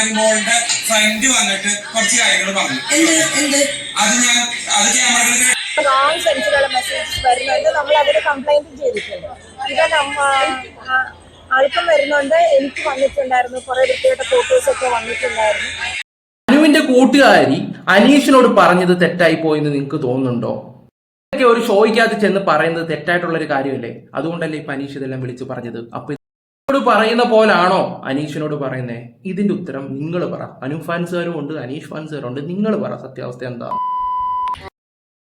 അനുമോളുടെ ഫ്രണ്ട് വന്നിട്ട് കുറച്ച് കാര്യങ്ങൾ പറഞ്ഞു. എന്ത്? എന്ത്? അത് ഞാൻ അത് ക്യാമറകളിൽ റോങ് സെൻസിലുള്ള മെസ്സേജസ് വരുന്നുണ്ട് നമ്മൾ അതിന് കംപ്ലൈന്റ് ചെയ്തിട്ടുണ്ട്. നമ്മ ആൾക്കും വരുന്നുണ്ട്. എനിക്ക് വന്നിട്ടുണ്ടായിരുന്നു. കുറെ വൃത്തികെട്ട ഫോട്ടോസ് ഒക്കെ വന്നിട്ടുണ്ടായിരുന്നു. അനുവിന്റെ കൂട്ടുകാരി അനീഷിനോട് പറഞ്ഞത് തെറ്റായി പോയെന്ന് നിങ്ങൾക്ക് തോന്നുന്നുണ്ടോ? ഒരു ഷോയ്ക്കകത്ത് ചെന്ന് പറയുന്നത് തെറ്റായിട്ടുള്ള ഒരു കാര്യമല്ലേ? അതുകൊണ്ടല്ലേ ഇപ്പൊ അനീഷ് ഇതെല്ലാം വിളിച്ചു പറഞ്ഞത്? അപ്പൊ പറയുന്ന പോലാണോ അനീഷിനോട് പറയുന്നേ? ഇതിന്റെ ഉത്തരം നിങ്ങൾ പറ. അനു ഫാൻസുകാരും ഉണ്ട് അനീഷ് ഫാൻസുകാരും ഉണ്ട്. നിങ്ങൾ പറ സത്യാവസ്ഥ എന്താ?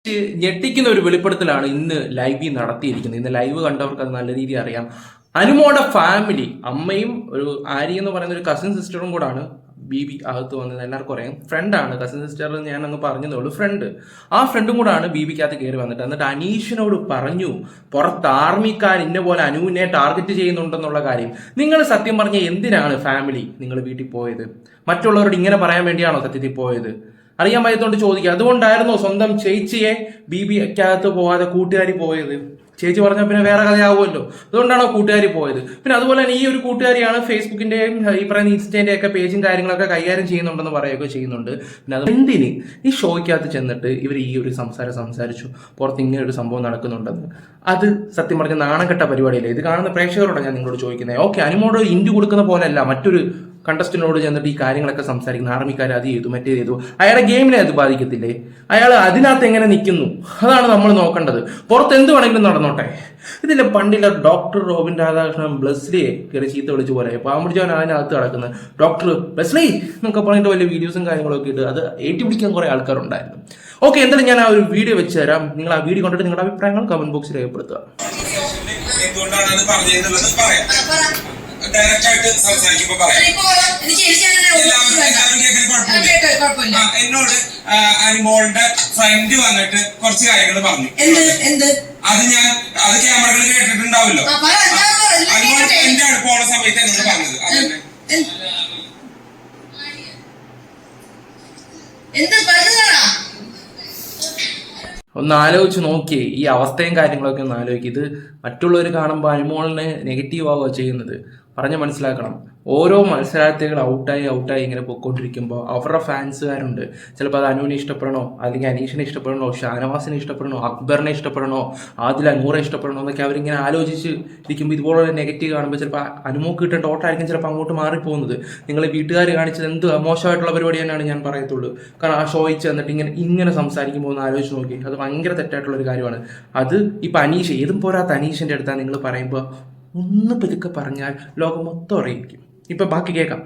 ഈ ഞെട്ടിക്കുന്ന ഒരു വെളിപ്പെടുത്തലാണ് ഇന്ന് ലൈവ് നടത്തിയിരിക്കുന്നത്. ഇന്ന് ലൈവ് കണ്ടവർക്ക് അത് നല്ല രീതിയിൽ അറിയാം. അനുമോടെ ഫാമിലി അമ്മയും ഒരു ആരി എന്ന് പറയുന്ന ഒരു കസിൻ സിസ്റ്ററും കൂടാണ്. ബി ബി അകത്ത് വന്നത് എല്ലാവർക്കും അറിയാം. ഫ്രണ്ടാണ് കസിൻ സിസ്റ്റർ ഞാൻ അങ്ങ് പറഞ്ഞതേ ഫ്രണ്ട് ആ ഫ്രണ്ടും കൂടാണ് ബി ബിക്കകത്ത് കയറി വന്നിട്ട്. എന്നിട്ട് അനീഷിനോട് പറഞ്ഞു പുറത്ത് ആർമിക്കാർ ഇന്ന പോലെ അനുവിനെ ടാർഗറ്റ് ചെയ്യുന്നുണ്ടെന്നുള്ള കാര്യം. നിങ്ങൾ സത്യം പറഞ്ഞ എന്തിനാണ് ഫാമിലി നിങ്ങൾ വീട്ടിൽ പോയത്? മറ്റുള്ളവരോട് ഇങ്ങനെ പറയാൻ വേണ്ടിയാണോ സത്യത്തിൽ പോയത്? അറിയാൻ വയ്യത്തോണ്ട് ചോദിക്കുക. അതുകൊണ്ടായിരുന്നോ സ്വന്തം ചേച്ചിയെ ബി ബിക്കകത്ത് പോവാതെ കൂട്ടുകാരി പോയത്? ചേച്ചി പറഞ്ഞാൽ പിന്നെ വേറെ കഥയാവുമല്ലോ. അതുകൊണ്ടാണ് കൂട്ടുകാരി പോയത്. പിന്നെ അതുപോലെ തന്നെ ഈ ഒരു കൂട്ടുകാരിയാണ് ഫേസ്ബുക്കിന്റെയും ഈ പറയുന്ന ഇൻസ്റ്റേന്റെ ഒക്കെ പേജും കാര്യങ്ങളൊക്കെ കൈകാര്യം ചെയ്യുന്നുണ്ടെന്ന് പറയുകയൊക്കെ ചെയ്യുന്നുണ്ട്. പിന്നെ അത് എന്തിന് ഈ ഷോയ്ക്കകത്ത് ചെന്നിട്ട് ഇവർ ഈ ഒരു സംസാരം സംസാരിച്ചു? പുറത്ത് ഇങ്ങനെ ഒരു സംഭവം നടക്കുന്നുണ്ടെന്ന്. അത് സത്യം പറഞ്ഞ നാണം കെട്ട പരിപാടിയല്ലേ? ഇത് കാണുന്ന പ്രേക്ഷകരോടാണ് ഞാൻ നിങ്ങളോട് ചോദിക്കുന്നത് ഓക്കെ അനുമോട് ഇന്ത്യ കൊടുക്കുന്ന പോലെയല്ല മറ്റൊരു കണ്ടസ്റ്റിനോട് ചെന്നിട്ട് ഈ കാര്യങ്ങളൊക്കെ സംസാരിക്കുന്ന. ആർമിക്കാർ അത് ചെയ്തു മറ്റേ ചെയ്തു. അയാളുടെ ഗെയിമിനെ അത് ബാധിക്കത്തില്ലേ? അയാൾ അതിനകത്ത് എങ്ങനെ നിൽക്കുന്നു? അതാണ് നമ്മൾ നോക്കേണ്ടത്. പുറത്ത് എന്ത് വേണമെങ്കിലും നടന്നോട്ടെ. ഇതിലെ പണ്ടില്ല ഡോക്ടർ റോബിൻ രാധാകൃഷ്ണൻ ബ്ലസ്ലിയെ കയറി ചീത്ത വിളിച്ചു പോലെ. പാമ്പിടിച്ചവൻ അതിനകത്ത് കിടക്കുന്നത് ഡോക്ടർ ബ്ലസ്ലി എന്നൊക്കെ പറഞ്ഞിട്ട് വലിയ വീഡിയോസും കാര്യങ്ങളൊക്കെ ഇട്ട് അത് ഏറ്റുപിടിക്കാൻ കുറെ ആൾക്കാരുണ്ടായിരുന്നു. ഓക്കെ എന്തായാലും ഞാൻ ആ ഒരു വീഡിയോ വെച്ച് തരാം. നിങ്ങൾ ആ വീഡിയോ കണ്ടിട്ട് നിങ്ങളുടെ അഭിപ്രായങ്ങൾ കമന്റ് ബോക്സിൽ രേഖപ്പെടുത്തുക. എന്തുകൊണ്ടാണ് അത് പറഞ്ഞതെന്നുള്ളത് പറയാം. പറ ഡയറക്റ്റ് ആയിട്ട് സംസാരിക്കുമ്പോ പറയാം. എന്നോട് അനുമോളുടെ ഫ്രണ്ട് വന്നിട്ട് കുറച്ച് കാര്യങ്ങൾ പറഞ്ഞു. എന്ത്? എന്ത്? അത് ഞാൻ അത് ക്യാമറകൾ കേട്ടിട്ടുണ്ടാവല്ലോ എല്ലാം എന്റെ അടുത്ത് പോണ സമയത്ത് എന്നോട് പറഞ്ഞത്. അതന്നെ എന്ത്? എന്ത് പറഞ്ഞതാ? ഒന്ന് ആലോചിച്ച് നോക്കിയേ ഈ അവസ്ഥയും കാര്യങ്ങളൊക്കെ ഒന്ന് ആലോചിക്കുക ഇത് മറ്റുള്ളവർ കാണുമ്പോൾ അനുമോളിന് നെഗറ്റീവ് ആവുക ചെയ്യുന്നത്. പറഞ്ഞ് മനസ്സിലാക്കണം. ഓരോ മത്സരാർത്ഥികൾ ഔട്ടായി ഔട്ടായി ഇങ്ങനെ പൊയ്ക്കൊണ്ടിരിക്കുമ്പോൾ അവരുടെ ഫാൻസുകാരുണ്ട്. ചിലപ്പോൾ അത് അനുവിനെ ഇഷ്ടപ്പെടണോ അല്ലെങ്കിൽ അനീഷിനെ ഇഷ്ടപ്പെടണോ ഷാനവാസിനെ ഇഷ്ടപ്പെടണോ അക്ബറിനെ ഇഷ്ടപ്പെടണോ ആദിൽ അനൂറെ ഇഷ്ടപ്പെടണോ എന്നൊക്കെ അവരിങ്ങനെ ആലോചിച്ച് ഇരിക്കുമ്പോൾ ഇതുപോലുള്ള നെഗറ്റീവ് കാണുമ്പോൾ ചിലപ്പോൾ അനുമോക്ക് കിട്ടേണ്ട ഓട്ടായിരിക്കും ചിലപ്പോൾ അങ്ങോട്ട് മാറിപ്പോകുന്നത്. നിങ്ങൾ വീട്ടുകാർ കാണിച്ചത് എന്ത് മോശമായിട്ടുള്ള പരിപാടി തന്നെയാണ് ഞാൻ പറയത്തുള്ളൂ. കാരണം ആ ഷോയിൽ ചെന്നിട്ട് ഇങ്ങനെ ഇങ്ങനെ സംസാരിക്കുമ്പോൾ ഒന്ന് ആലോചിച്ച് നോക്കി. അത് ഭയങ്കര തെറ്റായിട്ടുള്ള ഒരു കാര്യമാണ്. അത് ഇപ്പം അനീഷ് ഏതും പോരാത്ത അനീഷിന്റെ അടുത്താണ് നിങ്ങൾ പറയുമ്പോൾ ഒന്ന് പതുക്കെ പറഞ്ഞാൽ ലോകം മൊത്തം അറിയിക്കും. ഇപ്പൊ ബാക്കി കേൾക്കാം.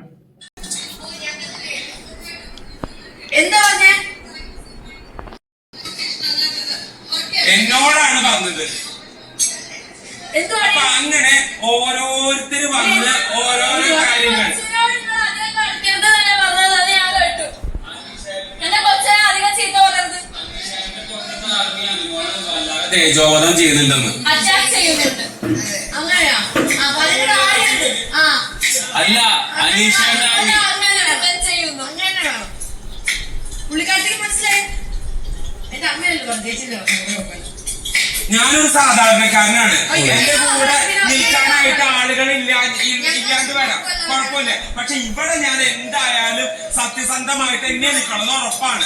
എന്നോടാണ് പറഞ്ഞത്. എന്ത് അപ്പൊ അങ്ങനെ ഓരോരുത്തർ വന്ന് ഓരോരോ കാര്യങ്ങൾ. തേജോവധം ചെയ്യുന്നുണ്ടെന്ന് അങ്ങനെയാ ആ പറഞ്ഞിട്ട് ആരുണ്ട് ആ അല്ല അനീഷ ഞാനൊരു സാധാരണക്കാരനാണ്. എന്റെ കൂടെ നിൽക്കാനായിട്ട് ആളുകൾ ഇല്ലാ ഇല്ല- ഇല്ലാണ്ട് വരാം. കുഴപ്പമില്ല. പക്ഷെ ഇവിടെ ഞാൻ എന്തായാലും സത്യസന്ധമായിട്ട് എന്നെ നിൽക്കണം എന്ന് ഉറപ്പാണ്.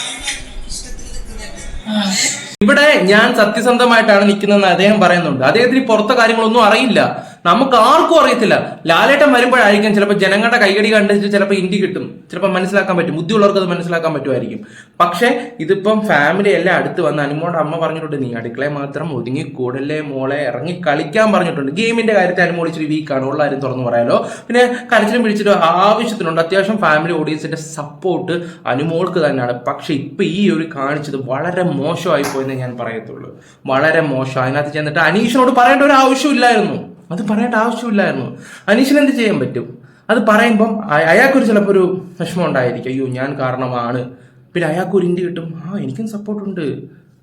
ഇവിടെ ഞാൻ സത്യസന്ധമായിട്ടാണ് നിൽക്കുന്നതെന്ന് അദ്ദേഹം പറയുന്നുണ്ട്. അദ്ദേഹത്തിന് പുറത്തെ കാര്യങ്ങളൊന്നും അറിയില്ല. നമുക്ക് ആർക്കും അറിയത്തില്ല. ലാലേട്ടൻ വരുമ്പോഴായിരിക്കും ചിലപ്പോൾ ജനങ്ങളുടെ കൈകടി കണ്ടിട്ട് ചിലപ്പോൾ ഇന്ത്യ കിട്ടും. ചിലപ്പോൾ മനസ്സിലാക്കാൻ പറ്റും. ബുദ്ധിയുള്ളവർക്ക് അത് മനസ്സിലാക്കാൻ പറ്റുമായിരിക്കും. പക്ഷേ ഇതിപ്പം ഫാമിലി എല്ലാം അടുത്ത് വന്ന് അനുമോടെ അമ്മ പറഞ്ഞിട്ടുണ്ട് നീ അടുക്കളെ മാത്രം ഒതുങ്ങി കൂടല്ലേ മോളെ? ഇറങ്ങി കളിക്കാൻ പറഞ്ഞിട്ടുണ്ട്. ഗെയിമിന്റെ കാര്യത്തിൽ അനുമോൾ ഇച്ചിരി വീക്കാണ് ഉള്ള കാര്യം തുറന്നു പറയാലോ. പിന്നെ കരച്ചിലും പിടിച്ചിട്ട് ആവശ്യത്തിനുണ്ട്. അത്യാവശ്യം ഫാമിലി ഓഡിയൻസിന്റെ സപ്പോർട്ട് അനുമോൾക്ക് തന്നെയാണ്. പക്ഷെ ഇപ്പൊ ഈ ഒരു കാണിച്ചത് വളരെ മോശമായി പോയെന്ന് ഞാൻ പറയത്തുള്ളൂ. വളരെ മോശം. അതിനകത്ത് ചെന്നിട്ട് അനീഷിനോട് പറയേണ്ട ഒരു ആവശ്യമില്ലായിരുന്നു. അത് പറയേണ്ട ആവശ്യമില്ലായിരുന്നു. അനീഷിന് എന്ത് ചെയ്യാൻ പറ്റും? അത് പറയുമ്പം അയ- അയാൾക്കൊരു ചിലപ്പോൾ ഒരു വിഷമം ഉണ്ടായിരിക്കും. അയ്യോ ഞാൻ കാരണമാണ്. പിന്നെ അയാൾക്കൊരു ഇന്ത്യ കിട്ടും. ആ എനിക്കും സപ്പോർട്ടുണ്ട്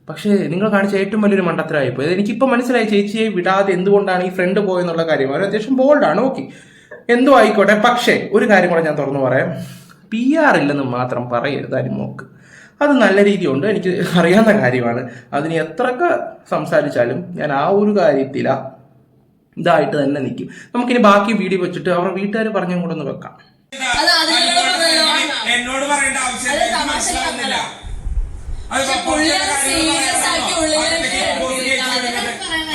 പക്ഷേ നിങ്ങൾ കാണിച്ച ഏറ്റവും വലിയൊരു മണ്ടത്തരമായി പോയത് എനിക്കിപ്പോൾ മനസ്സിലായി ചേച്ചിയെ വിടാതെ എന്തുകൊണ്ടാണ് ഈ ഫ്രണ്ട് പോയെന്നുള്ള കാര്യം. അവർ അത്യാവശ്യം ബോൾഡാണ് ഓക്കെ എന്തോ ആയിക്കോട്ടെ. പക്ഷേ ഒരു കാര്യം കൂടെ ഞാൻ തുറന്നു പറയാം. പി ആർ ഇല്ലെന്ന് മാത്രം പറയരുത് നോക്ക് അത് നല്ല രീതിയുണ്ട്. എനിക്ക് അറിയാവുന്ന കാര്യമാണ്. അതിന് എത്രയൊക്കെ സംസാരിച്ചാലും ഞാൻ ആ ഒരു കാര്യത്തില ഇതായിട്ട് തന്നെ നിൽക്കും. നമുക്കിനി ബാക്കി വീഡിയോ വെച്ചിട്ട് അവരുടെ വീട്ടുകാർ പറഞ്ഞും കൂടെ ഒന്ന് വെക്കാം. എന്നോട് പറയേണ്ട ആവശ്യം മനസ്സിലാവുന്നില്ല.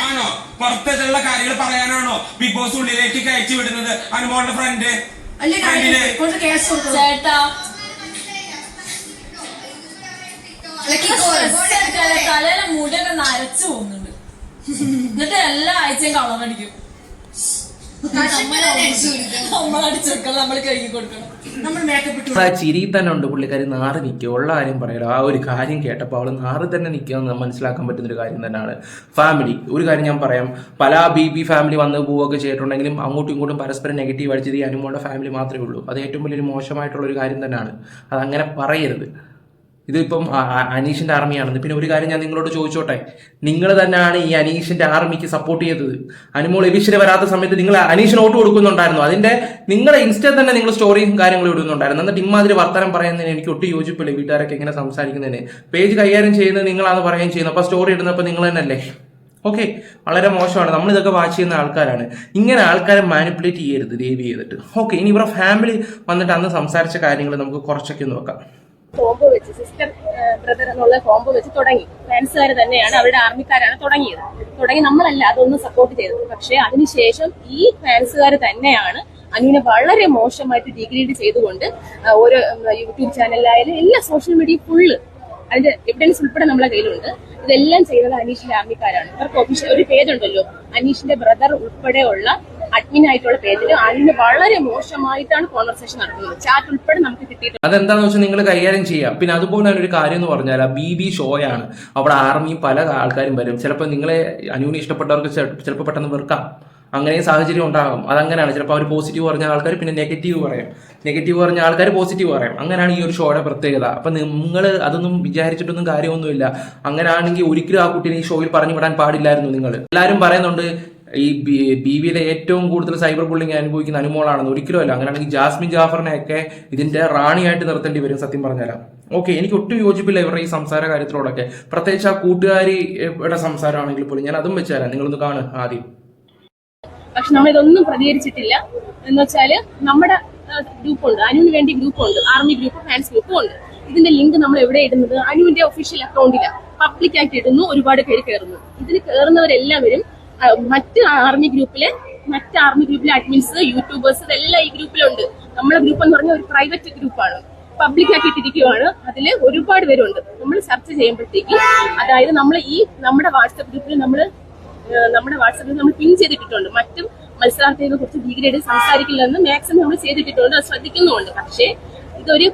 ആണോ? പുറത്തുള്ള കാര്യങ്ങൾ പറയാനാണോ? ബിഗ് ബോസ് ഉള്ളിലേക്ക് കയറ്റി വിടുന്നത് അനുമോളുടെ ഫ്രണ്ട് അല്ലേ കൊണ്ട് കേസ് കൊടുക്കും ചേട്ടാ. തലയിലെ മുടിയൊക്കെ നരച്ചു പോകുന്നുണ്ട്. എന്നിട്ട് എല്ലാ ആഴ്ചയും കളം അടിക്കും കൊടുക്കണം നമ്മൾ കഴുകി കൊടുക്കണം. നമ്മൾ മേക്കപ്പ് ഇട്ടു ആ ചിരി തന്നെ ഉണ്ട് പുള്ളിക്കാരി നാറ് നിൽക്കുക. ഉള്ള കാര്യം പറയല്ലോ ആ ഒരു കാര്യം കേട്ടപ്പോൾ അവൾ നാറ് തന്നെ നിൽക്കുക മനസ്സിലാക്കാൻ പറ്റുന്ന ഒരു കാര്യം തന്നെയാണ്. ഫാമിലി ഒരു കാര്യം ഞാൻ പറയാം. പല ബി ബി ഫാമിലി വന്ന് പോവുകയൊക്കെ ചെയ്തിട്ടുണ്ടെങ്കിലും അങ്ങോട്ടും ഇങ്ങോട്ടും പരസ്പരം നെഗറ്റീവ് അടിച്ചത് ഈ അനുമോളുടെ ഫാമിലി മാത്രമേ ഉള്ളൂ. അത് ഏറ്റവും വലിയൊരു മോശമായിട്ടുള്ള ഒരു കാര്യം തന്നെയാണ്. അത് അങ്ങനെ പറയരുത്. ഇതിപ്പം അനീഷിന്റെ ആർമിയാണെന്ന് പിന്നെ ഒരു കാര്യം ഞാൻ നിങ്ങളോട് ചോദിച്ചോട്ടെ? നിങ്ങൾ തന്നെയാണ് ഈ അനീഷിന്റെ ആർമിക്ക് സപ്പോർട്ട് ചെയ്തത്. അനുമോൾ എവിശ്വര വരാത്ത സമയത്ത് നിങ്ങൾ അനീഷിന് വോട്ട് കൊടുക്കുന്നുണ്ടായിരുന്നു. അതിന്റെ നിങ്ങളെ ഇൻസ്റ്റയിൽ തന്നെ നിങ്ങൾ സ്റ്റോറിയും കാര്യങ്ങളും ഇടുന്നുണ്ടായിരുന്നു. എന്നിട്ട് ഇമാതിരി വർത്തമാനം പറയുന്നതിന് എനിക്ക് ഒട്ടും യോജിപ്പില്ല വീട്ടുകാരൊക്കെ ഇങ്ങനെ സംസാരിക്കുന്നതിന്. പേജ് കൈകാര്യം ചെയ്യുന്നത് നിങ്ങളാണ് പറയുകയും ചെയ്യുന്നത്. അപ്പൊ സ്റ്റോറി ഇടുന്നപ്പോൾ നിങ്ങൾ തന്നെയല്ലേ? ഓക്കെ വളരെ മോശമാണ്. നമ്മൾ ഇതൊക്കെ വാച്ച് ചെയ്യുന്ന ആൾക്കാരാണ്. ഇങ്ങനെ ആൾക്കാരെ മാനിപ്പുലേറ്റ് ചെയ്യരുത് ദേവി ചെയ്തിട്ട്. ഓക്കെ ഇനി ഇവരുടെ ഫാമിലി വന്നിട്ട് അന്ന് സംസാരിച്ച കാര്യങ്ങൾ നമുക്ക് കുറച്ചൊക്കെ നോക്കാം. കോംബോ വെച്ച് സിസ്റ്റർ ബ്രദർ എന്നുള്ള കോംബോ വെച്ച് തുടങ്ങി. ഫാൻസുകാർ തന്നെയാണ് അവരുടെ ആർമിക്കാരാണ് തുടങ്ങിയത്. തുടങ്ങി നമ്മളല്ല അതൊന്നും സപ്പോർട്ട് ചെയ്തത്. പക്ഷേ അതിനുശേഷം ഈ ഫാൻസുകാർ തന്നെയാണ് അനുവിനെ വളരെ മോശമായിട്ട് ഡിഗ്രേഡ് ചെയ്തുകൊണ്ട് ഒരു യൂട്യൂബ് ചാനലിലായാലും എല്ലാ സോഷ്യൽ മീഡിയ ഫുള്ള് അതിന്റെ എവിഡൻസ് ഉൾപ്പെടെ നമ്മളെ കയ്യിലുണ്ട്. ഇതെല്ലാം ചെയ്യുന്നത് അനീഷിന്റെ ആർമിക്കാരാണ് അവർക്ക് ഒഫീഷ്യൽ ഒരു പേജ് ഉണ്ടല്ലോ അനീഷിന്റെ ബ്രദർ ഉൾപ്പെടെയുള്ള അഡ്മിൻ ആയിട്ടുള്ള പേജിൽ അതിന് വളരെ മോശമായിട്ടാണ് കോൺവെർസേഷൻ നടക്കുന്നത്. ചാറ്റ് ഉൾപ്പെടെ നമുക്ക് കിട്ടിയിട്ടുണ്ട്. അതെന്താണെന്ന് വെച്ചാൽ നിങ്ങൾ കൈകാര്യം ചെയ്യാം. പിന്നെ അതുപോലെ തന്നെ ഒരു കാര്യം എന്ന് പറഞ്ഞാൽ ബി ബി ഷോയാണ് അവിടെ ആർമിയും പല ആൾക്കാരും വരും. ചിലപ്പോൾ നിങ്ങളെ അനുവിന് ഇഷ്ടപ്പെട്ടവർക്ക് ചിലപ്പോൾ പെട്ടെന്ന് വെറുക്കാം. അങ്ങനെ സാഹചര്യം ഉണ്ടാകും. അതങ്ങനെയാണ്. ചിലപ്പോൾ അവർ പോസിറ്റീവ് പറഞ്ഞ ആൾക്കാർ പിന്നെ നെഗറ്റീവ് പറയും. നെഗറ്റീവ് പറഞ്ഞ ആൾക്കാർ പോസിറ്റീവ് പറയും. അങ്ങനെയാണ് ഈ ഒരു ഷോയുടെ പ്രത്യേകത. അപ്പം നിങ്ങൾ അതൊന്നും വിചാരിച്ചിട്ടൊന്നും കാര്യമൊന്നുമില്ല. അങ്ങനെയാണെങ്കിൽ ഒരിക്കലും ആ കുട്ടീനെ ഈ ഷോയിൽ പറഞ്ഞു വിടാൻ പാടില്ലായിരുന്നു നിങ്ങൾ എല്ലാവരും പറയുന്നുണ്ട് ഈ ബി വിയിലെ ഏറ്റവും കൂടുതൽ സൈബർ ബുള്ളിങ് അനുഭവിക്കുന്ന അനുമോളാണെന്ന് ഒരിക്കലും അല്ല. അങ്ങനെയാണെങ്കിൽ ജാസ്മിൻ ജാഫറിനെയൊക്കെ ഇതിന്റെ റാണിയായിട്ട് നിർത്തേണ്ടി വരും സത്യം പറഞ്ഞാൽ ഓക്കെ എനിക്ക് ഒട്ടും യോജിപ്പില്ല ഇവരുടെ ഈ സംസാര കാര്യത്തിലോടൊക്കെ പ്രത്യേകിച്ച് ആ കൂട്ടുകാരിയുടെ സംസാരമാണെങ്കിൽ പോലും ഞാൻ അതും വെച്ചുതരാം. നിങ്ങളൊന്ന് കാണുക ആദ്യം. പക്ഷെ നമ്മൾ ഇതൊന്നും പ്രതികരിച്ചിട്ടില്ല. എന്ന് വെച്ചാൽ നമ്മുടെ ഗ്രൂപ്പ് ഉണ്ട് അനുവിന് വേണ്ടി ഗ്രൂപ്പ് ഉണ്ട് ആർമി ഗ്രൂപ്പ് ഫാൻസ് ഗ്രൂപ്പ് ഉണ്ട് ഇതിന്റെ ലിങ്ക് നമ്മൾ എവിടെ ഇടുന്നത്? അനുവിന്റെ ഒഫീഷ്യൽ അക്കൗണ്ടിലാണ് പബ്ലിക് ആയിട്ട് ഇടുന്നു ഒരുപാട് പേര് കയറുന്നു. ഇതിൽ കയറുന്നവരെല്ലാവരും മറ്റ് ആർമി ഗ്രൂപ്പിൽ മറ്റ് ആർമി ഗ്രൂപ്പിലെ അഡ്മിൻസ് യൂട്യൂബേഴ്സ് ഇതെല്ലാം ഈ ഗ്രൂപ്പിലുണ്ട് നമ്മളെ ഗ്രൂപ്പ് എന്ന് പറഞ്ഞാൽ ഒരു പ്രൈവറ്റ് ഗ്രൂപ്പാണ് പബ്ലിക് ആക്കിയിട്ടിരിക്കുവാണ് അതിൽ ഒരുപാട് പേരുണ്ട്. നമ്മൾ ചർച്ച ചെയ്യുമ്പോഴത്തേക്ക് അതായത് നമ്മൾ ഈ നമ്മുടെ വാട്സപ്പ് ഗ്രൂപ്പിൽ നമ്മൾ നമ്മുടെ നമ്മുടെ ഗ്രൂപ്പ് നമ്മൾ പിൻ ചെയ്തിട്ടിട്ടുണ്ട്. മറ്റും മത്സരാർത്ഥികളെ കുറിച്ച് ഡിഗ്രേഡ് സംസാരിക്കില്ലെന്ന് മാക്സിമം നമ്മൾ ചെയ്തിട്ടിട്ടുണ്ട്. അത് ശ്രദ്ധിക്കുന്നുമുണ്ട്. പക്ഷേ ഇതൊരു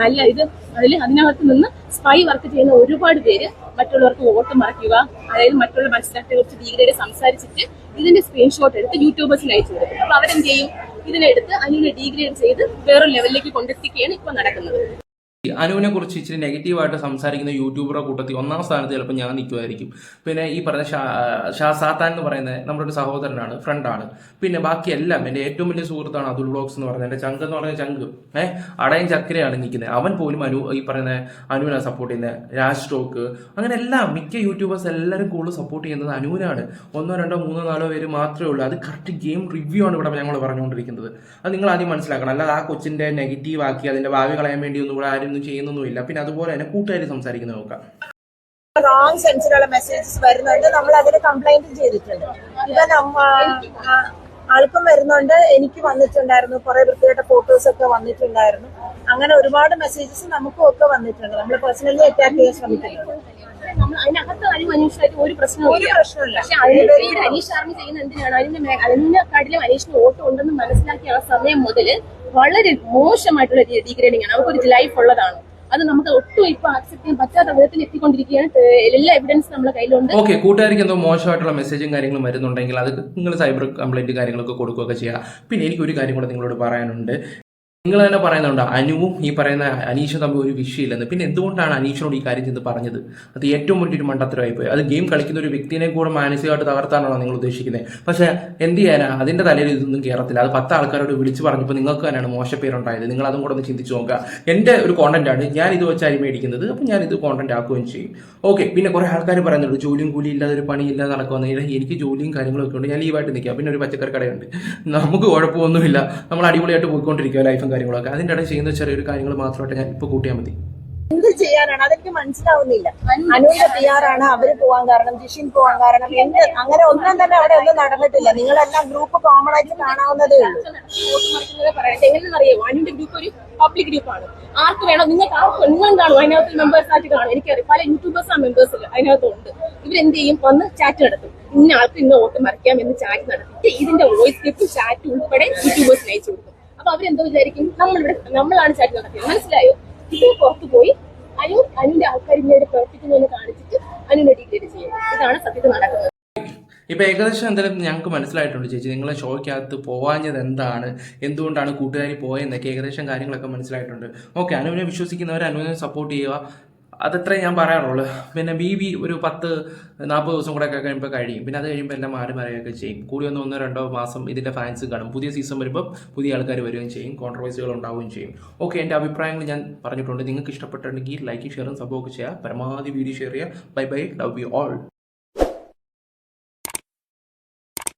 നല്ല ഇത് അതിൽ അതിനകത്ത് നിന്ന് സ്പൈ വർക്ക് ചെയ്യുന്ന ഒരുപാട് പേര് മറ്റുള്ളവർക്ക് വോട്ട് മറയ്ക്കുക അതായത് മറ്റുള്ള മത്സരത്തെ കുറിച്ച് ഡിഗ്രേഡ് സംസാരിച്ചിട്ട് ഇതിന്റെ സ്ക്രീൻഷോട്ട് എടുത്ത് യൂട്യൂബേഴ്സിന് അയച്ചു കൊടുക്കും. അപ്പൊ അവരെന്ത് ചെയ്യും? ഇതിനെടുത്ത് അതിനെ ഡീഗ്രേഡ് ചെയ്ത് വേറൊരു ലെവലിലേക്ക് കൊണ്ടെത്തിക്കുകയാണ് ഇപ്പൊ നടക്കുന്നത്. അനുവിനെ കുറിച്ച് ഇച്ചിരി നെഗറ്റീവായിട്ട് സംസാരിക്കുന്ന യൂട്യൂബറുടെ കൂട്ടത്തിൽ ഒന്നാം സ്ഥാനത്ത് ചിലപ്പോൾ ഞാൻ നിൽക്കുമായിരിക്കും പിന്നെ ഈ പറഞ്ഞ ഷാ ഷാ സാത്താൻ എന്ന് പറയുന്നത് നമ്മുടെ ഒരു സഹോദരനാണ് ഫ്രണ്ടാണ് പിന്നെ ബാക്കി എല്ലാം എന്റെ ഏറ്റവും വലിയ സുഹൃത്താണ് അതുൽ ബ്ലോഗ്സ് എന്ന് പറയുന്നത്. എന്റെ ചങ്ക് എന്ന് പറയുന്ന ചങ്ക് ഏഹ് അടയും ചക്കരയാണ് നിൽക്കുന്നത്. അവൻ പോലും അനു ഈ പറയുന്ന അനുവിനെ സപ്പോർട്ട് ചെയ്യുന്നത് രാജ് സ്റ്റോക്ക് അങ്ങനെ എല്ലാം മിക്ക യൂട്യൂബേഴ്സ് എല്ലാവരും കൂടുതൽ സപ്പോർട്ട് ചെയ്യുന്നത് അനുവിനാണ്. ഒന്നോ രണ്ടോ മൂന്നോ നാലോ പേര് മാത്രമേ ഉള്ളൂ. അത് കറക്റ്റ് ഗെയിം റിവ്യൂ ആണ് ഇവിടെ ഞങ്ങൾ പറഞ്ഞുകൊണ്ടിരിക്കുന്നത്. അത് നിങ്ങൾ ആദ്യം മനസ്സിലാക്കണം. അല്ലാതെ ആ കൊച്ചിന്റെ നെഗറ്റീവ് ആക്കി അതിന്റെ ഭാവി കളയാൻ വേണ്ടി ഒന്നും ഇവിടെ ആരും ഒന്നും ചെയ്യുന്നൊന്നുമില്ല. പിന്നെ അതുപോലെ തന്നെ കൂട്ടുകാർ സംസാരിക്കുന്നത് നോക്കാം. റോങ് സെൻസിലുള്ള മെസ്സേജസ് വരുന്നുണ്ട്. നമ്മൾ അതിന് കംപ്ലൈന്റ് ചെയ്തിട്ടുണ്ട്. ഇവൻ ആൾക്കും വരുന്നുണ്ട്. എനിക്ക് വന്നിട്ടുണ്ടായിരുന്നു. കുറെ വൃത്തികെട്ട ഫോട്ടോസ് ഒക്കെ വന്നിട്ടുണ്ടായിരുന്നു. അങ്ങനെ ഒരുപാട് മെസ്സേജസ് നമുക്കും ഒക്കെ വന്നിട്ടുണ്ട്. നമ്മൾ പേഴ്സണലി അറ്റാക്ക് ചെയ്യാൻ ശ്രമിക്കുന്നുണ്ട്. നമ്മൾ അതിനകത്ത് അനീഷ് അനീഷായിട്ട് ഒരു പ്രശ്നവും ഒരു പ്രശ്നമില്ല പക്ഷെ അനീഷ് ആർമി ചെയ്യുന്ന എന്തിനാണ്? അതിന്റെ അതിനെക്കാട്ടിലും അനീഷിന് ഓട്ടം ഉണ്ടെന്ന് മനസ്സിലാക്കിയ ആ സമയം മുതൽ വളരെ മോശമായിട്ടുള്ള ഡീഗ്രേഡിംഗ് ആണ്. അവർക്കൊരു ലൈഫ് ഉള്ളതാണ്. അത് നമുക്ക് ഒട്ടും ഇപ്പൊ ആക്സെപ്റ്റ് ചെയ്യാൻ പറ്റാത്ത വിധത്തിൽ എത്തിക്കൊണ്ടിരിക്കുകയാണ്. എല്ലാ എവിഡൻസ് നമ്മുടെ കയ്യിലുണ്ട്. ഓക്കെ കൂട്ടുകാർക്ക് എന്തോ മോശമായിട്ടുള്ള മെസ്സേജും കാര്യങ്ങളും വരുന്നുണ്ടെങ്കിൽ അത് നിങ്ങൾ സൈബർ കംപ്ലൈന്റ് കാര്യങ്ങളൊക്കെ കൊടുക്കുകയൊക്കെ ചെയ്യുക പിന്നെ എനിക്ക് ഒരു കാര്യം കൂടെ നിങ്ങളോട് പറയാനുണ്ട്. നിങ്ങൾ തന്നെ പറയുന്നുണ്ട് അനുവും ഈ പറയുന്ന അനീഷും തമ്മിൽ ഒരു വിഷയമില്ലെന്ന് പിന്നെ എന്തുകൊണ്ടാണ് അനീഷിനോട് ഈ കാര്യം ചെന്ന് പറഞ്ഞത്? അത് ഏറ്റവും വലിയൊരു മണ്ടത്തരമായി പോയി അത് ഗെയിം കളിക്കുന്ന ഒരു വ്യക്തിനെ കൂടെ മാനസികമായിട്ട് തകർത്താനാണോ നിങ്ങൾ ഉദ്ദേശിക്കുന്നത് പക്ഷേ എന്ത് ചെയ്യാനാ? അതിന്റെ തലയിൽ ഇതൊന്നും കയറത്തില്ല അത് പത്ത് ആൾക്കാരോട് വിളിച്ച് പറഞ്ഞപ്പോൾ നിങ്ങൾക്ക് തന്നെയാണ് മോശപ്പേരുണ്ടായത്. നിങ്ങൾ അതും കൂടെ ഒന്ന് ചിന്തിച്ചു നോക്കുക. എന്റെ ഒരു കോണ്ടന്റ് ആണ് ഞാൻ ഇത് വെച്ചായി മേടിക്കുന്നത്. അപ്പം ഞാൻ ഇത് കോണ്ടന്റ് ആക്കുകയും ചെയ്യും. ഓക്കെ പിന്നെ കുറേ ആൾക്കാർ പറയുന്നുണ്ട് ജോലിയും കൂലി ഇല്ലാതെ ഒരു പണി ഇല്ലാതെ നടക്കുവാണെങ്കിൽ എനിക്ക് ജോലിയും കാര്യങ്ങളൊക്കെ ഉണ്ട്. ഞാൻ ലീവായിട്ട് നിൽക്കുക പിന്നെ ഒരു പച്ചക്കറി കടയുണ്ട്. നമുക്ക് കുഴപ്പമൊന്നുമില്ല. നമ്മൾ അടിപൊളിയായിട്ട് പോയിക്കൊണ്ടിരിക്കുക ലൈഫും കാര്യങ്ങളൊക്കെ. അതിന്റെ ഇടയിൽ ചെയ്യുന്ന ചെറിയൊരു കാര്യങ്ങൾ മാത്രമായിട്ട് ഞാൻ ഇപ്പൊ കൂട്ടിയാൽ മതി. എന്ത് ചെയ്യാനാണ്? അതെനിക്ക് മനസ്സിലാവുന്നില്ല. അനുവിന്റെ പി ആർ ആണ് അവർ പോവാൻ കാരണം ജിഷിൻ പോവാൻ കാരണം എന്ത്? അങ്ങനെ ഒന്നും തന്നെ അവിടെ ഒന്നും നടന്നിട്ടില്ല. നിങ്ങളെല്ലാം ഗ്രൂപ്പ് കോമൺ ആയിട്ട് കാണാവുന്നതേ ഉള്ളൂ. വോട്ട് മറിക്കുന്നത് പറയട്ടെ. എങ്ങനെയെന്ന് അറിയാമോ അനുവിന്റെ ഗ്രൂപ്പ് ഒരു പബ്ലിക് ഗ്രൂപ്പാണ് ആർക്ക് വേണം നിങ്ങൾക്ക് ആർക്ക് നിങ്ങളും കാണും? അതിനകത്ത് മെമ്പേഴ്സ് ആയിട്ട് കാണും. എനിക്കറിയാം. പല യൂട്യൂബേഴ്സ് ആ മെമ്പേഴ്സ് അതിനകത്തുണ്ട്. ഇവരെന്ത് ചെയ്യും? വന്ന് ചാറ്റ് നടത്തും. ഇന്ന ആൾക്ക് ഇന്ന ഓട്ടം മറിക്കാം എന്ന് ചാറ്റ് നടത്തിയിട്ട് ഇതിന്റെ വോയിസ് ക്ലിപ്പും ചാറ്റ് ഉൾപ്പെടെ യൂട്യൂബേഴ്സിന് അയച്ചു കൊടുക്കും. അപ്പൊ അവരെന്തോ വിചാരിക്കും നമ്മളിവിടെ നമ്മളാണ് ചാറ്റ് നടത്തിയത് മനസ്സിലായോ? ഇത് പുറത്തു പോയി അനു അനുവിന്റെ ആൾക്കാർ ഇങ്ങനെ പ്രവർത്തിക്കുന്നു എന്ന് കാണിച്ചിട്ട് അനുവിനെ ഡിഗ്രേഡ് ചെയ്യും. ഇതാണ് സത്യത്തിൽ നടക്കുന്നത്. ഇപ്പൊ ഏകദേശം എന്തായാലും ഞങ്ങൾക്ക് മനസ്സിലായിട്ടുണ്ട് ചേച്ചി. നിങ്ങൾ ഷോയ്ക്കകത്ത് പോവാഞ്ഞത് എന്താണ്? എന്തുകൊണ്ടാണ് കൂട്ടുകാരി പോയെന്നൊക്കെ ഏകദേശം കാര്യങ്ങളൊക്കെ മനസ്സിലായിട്ടുണ്ട്. ഓക്കെ അനുവിനെ വിശ്വസിക്കുന്നവർ അനുവിനെ സപ്പോർട്ട് ചെയ്യുക. അതത്രേ ഞാൻ പറയാറുള്ളൂ പിന്നെ ബി ബി ഒരു പത്ത് നാൽപ്പത് ദിവസം കൂടെ ഒക്കെ കഴിയുമ്പോൾ കഴിയും. പിന്നെ അത് കഴിയുമ്പോൾ എല്ലാം മാറി മാറിയൊക്കെ ചെയ്യും. കൂടി ഒന്ന് ഒന്നോ രണ്ടോ മാസം ഇതിന്റെ ഫാൻസ് കാണും. പുതിയ സീസൺ വരുമ്പോൾ പുതിയ ആൾക്കാർ വരികയും ചെയ്യും. കോൺട്രവേഴ്സികൾ ഉണ്ടാവുകയും ചെയ്യും. ഓക്കെ എന്റെ അഭിപ്രായങ്ങൾ ഞാൻ പറഞ്ഞിട്ടുണ്ട്. നിങ്ങൾക്ക് ഇഷ്ടപ്പെട്ടിട്ടുണ്ടെങ്കിൽ ലൈക്ക് ഷെയറും സപ്പോർട്ട് ചെയ്യുക. പരമാവധി വീഡിയോ ഷെയർ ചെയ്യുക. Bye bye love you all